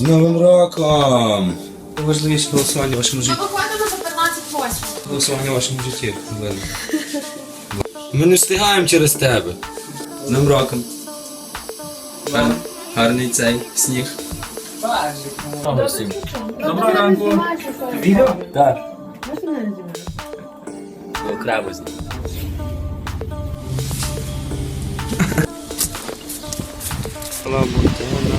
З Новим роком! Важливіше голосування в вашому житті. Виходимо за 15 8. Голосування в вашому житті. Ми не встигаємо через тебе. З Новим роком. Гар- Гарний цей сніг. Доброго ранку. Відео? Так. Окремо з ним. Лабутена.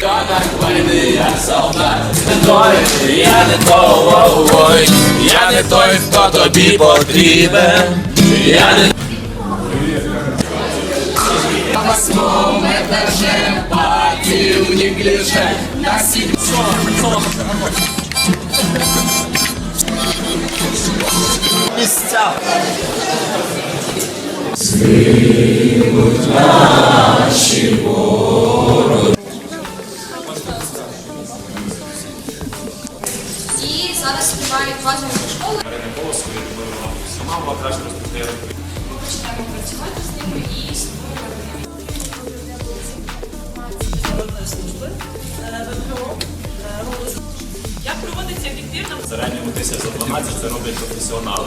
Как войны я солдат, не той, я не той, я не той, хто тобі потрібен, я не На восьмом этаже патів не гляже, на сім... Місця! І зараз співають базову школу. Ми почнемо працювати з ними і створювати. Як проводиться відбір середньому тисяч за 12 це роблять професіонали.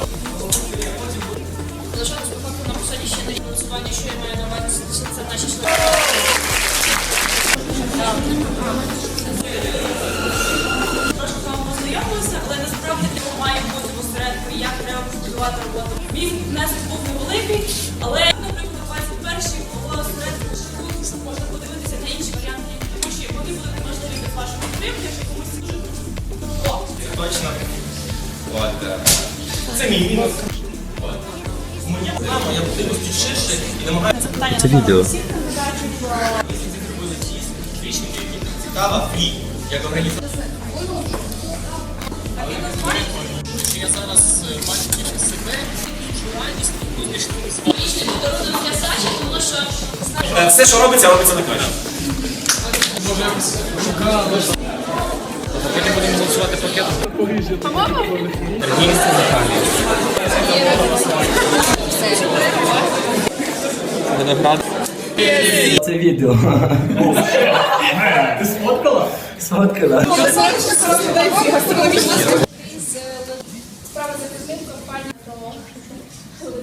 залишати ще на фінансування, що я маю на увазі, це, наші члени. Трошки з познайомилися, але насправді не має бути в осередку, як треба побудувати роботу. Мій внесок був невеликий, але, наприклад, на 21-й голова осередку тут можна подивитися на інші варіанти, тому що вони будуть важливі без вашої підтримки, якщо комусь дуже Точно. Це мій. Це відео. цікава фрі, як організація. Я зараз бачу тільки себе, Е, Все, що робиться, робиться на краще. Потім будемо голосувати пакетом. Це відео. Ти сфоткала? Сфоткала. Справа за підтримку компанії про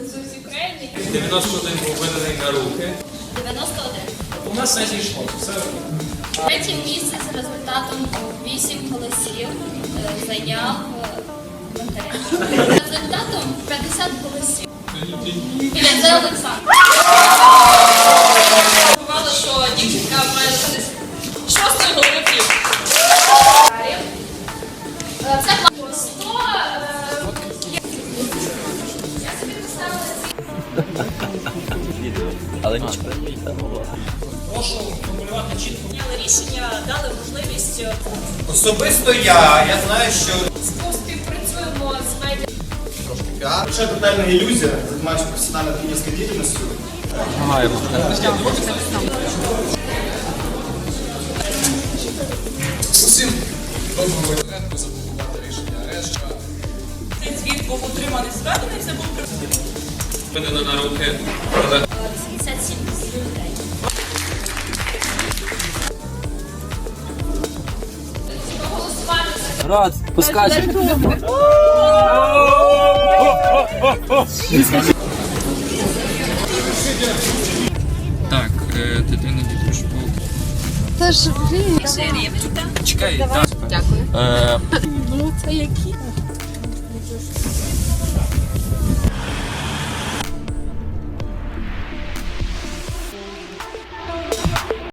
з України. 91 був виданий на руки. 91. У нас все зійшло. Все. Третє місце з результатом 8 голосів е, зайняв е, Бондаренко. Результатом 50 голосів. Біля це Олександр. Але нічого. Прошу формулювати чітко. Прийняли рішення, дали можливість е, Особисто я, я знаю, що співпрацюємо з медіа. піар це тотальна ілюзія, займаючись професіональною тренерською діяльністю. Усім доброго заблокувати рішення арешту. цей звіт був утриманий зведений, це був Видано на руки. 87 людей. Рад, поскачеш. Так, дитина дітушбук. Та ж, блін, Чекай, так. дякую. Е, Ну, це які?